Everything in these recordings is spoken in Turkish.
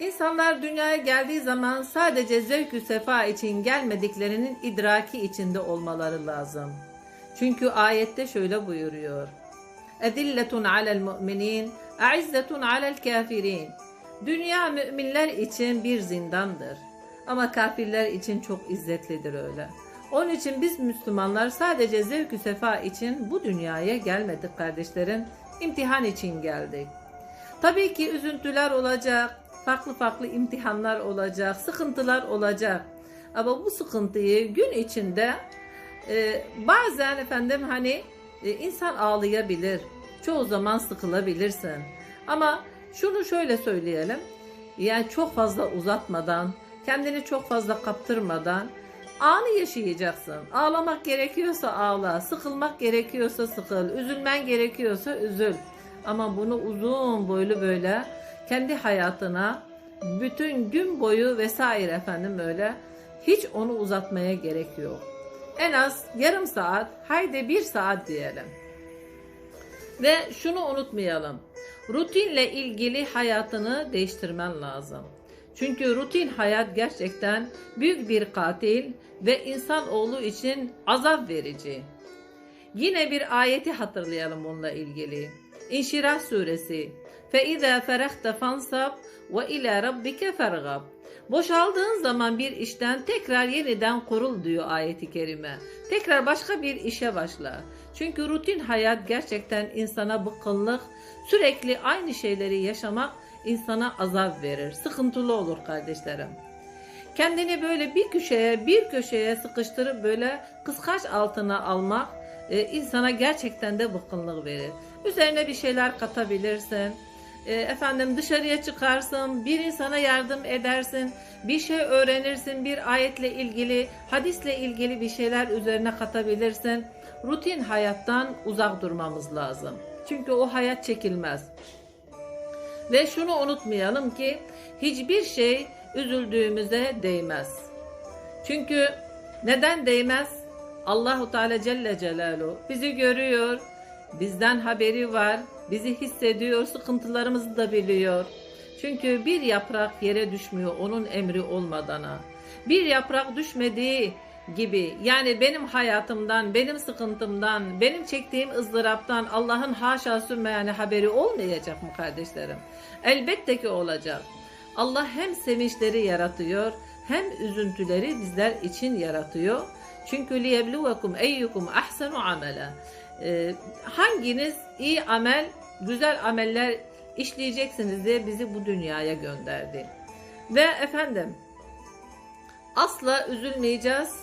İnsanlar dünyaya geldiği zaman sadece zevkü sefa için gelmediklerinin idraki içinde olmaları lazım. Çünkü ayette şöyle buyuruyor. Edilletun alel mu'minin, a'izzetun alel kafirin. Dünya müminler için bir zindandır. Ama kafirler için çok izzetlidir öyle. Onun için biz Müslümanlar sadece zevkü sefa için bu dünyaya gelmedik kardeşlerim. İmtihan için geldik. Tabii ki üzüntüler olacak, farklı farklı imtihanlar olacak, sıkıntılar olacak. Ama bu sıkıntıyı gün içinde e, bazen efendim hani e, insan ağlayabilir. Çoğu zaman sıkılabilirsin. Ama şunu şöyle söyleyelim. Yani çok fazla uzatmadan, kendini çok fazla kaptırmadan anı yaşayacaksın. Ağlamak gerekiyorsa ağla, sıkılmak gerekiyorsa sıkıl, üzülmen gerekiyorsa üzül. Ama bunu uzun boylu böyle kendi hayatına bütün gün boyu vesaire efendim öyle hiç onu uzatmaya gerek yok. En az yarım saat, haydi bir saat diyelim. Ve şunu unutmayalım. Rutinle ilgili hayatını değiştirmen lazım. Çünkü rutin hayat gerçekten büyük bir katil ve insanoğlu için azap verici. Yine bir ayeti hatırlayalım bununla ilgili. İnşirah suresi. فَاِذَا فَرَخْتَ فَانْصَبْ وَاِلَى رَبِّكَ فَرْغَبْ Boşaldığın zaman bir işten tekrar yeniden kurul diyor ayeti kerime. Tekrar başka bir işe başla. Çünkü rutin hayat gerçekten insana bıkkınlık, sürekli aynı şeyleri yaşamak insana azap verir. Sıkıntılı olur kardeşlerim. Kendini böyle bir köşeye, bir köşeye sıkıştırıp böyle kıskaç altına almak e, insana gerçekten de bıkkınlık verir. Üzerine bir şeyler katabilirsin. e, efendim dışarıya çıkarsın, bir insana yardım edersin, bir şey öğrenirsin, bir ayetle ilgili, hadisle ilgili bir şeyler üzerine katabilirsin. Rutin hayattan uzak durmamız lazım. Çünkü o hayat çekilmez. Ve şunu unutmayalım ki hiçbir şey üzüldüğümüze değmez. Çünkü neden değmez? Allahu Teala Celle Celaluhu bizi görüyor, bizden haberi var, bizi hissediyor, sıkıntılarımızı da biliyor. Çünkü bir yaprak yere düşmüyor onun emri olmadana. Bir yaprak düşmediği gibi yani benim hayatımdan, benim sıkıntımdan, benim çektiğim ızdıraptan Allah'ın haşa sürmeyene haberi olmayacak mı kardeşlerim? Elbette ki olacak. Allah hem sevinçleri yaratıyor hem üzüntüleri bizler için yaratıyor. Çünkü liyebluvekum eyyukum ahsenu amela. Ee, hanginiz iyi amel, güzel ameller işleyeceksiniz diye bizi bu dünyaya gönderdi. Ve efendim asla üzülmeyeceğiz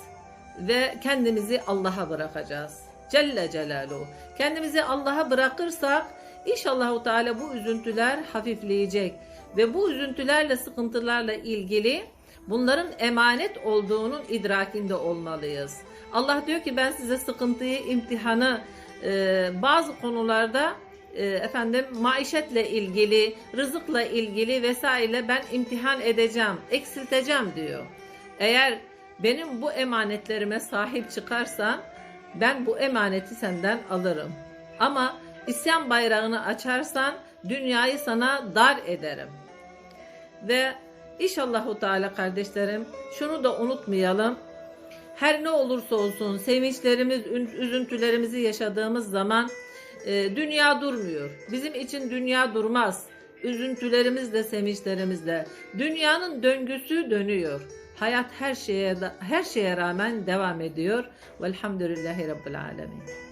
ve kendimizi Allah'a bırakacağız. Celle Celaluhu. Kendimizi Allah'a bırakırsak inşallah Teala bu üzüntüler hafifleyecek ve bu üzüntülerle sıkıntılarla ilgili bunların emanet olduğunun idrakinde olmalıyız. Allah diyor ki ben size sıkıntıyı, imtihanı e, bazı konularda e, efendim maişetle ilgili, rızıkla ilgili vesaire ben imtihan edeceğim, eksilteceğim diyor. Eğer benim bu emanetlerime sahip çıkarsan ben bu emaneti senden alırım. Ama isyan bayrağını açarsan dünyayı sana dar ederim. Ve inşallahu Teala kardeşlerim şunu da unutmayalım. Her ne olursa olsun sevinçlerimiz, üzüntülerimizi yaşadığımız zaman e, dünya durmuyor. Bizim için dünya durmaz. Üzüntülerimizle, sevinçlerimizle. Dünyanın döngüsü dönüyor. Hayat her şeye her şeye rağmen devam ediyor. Velhamdülillahi Rabbil Alemin.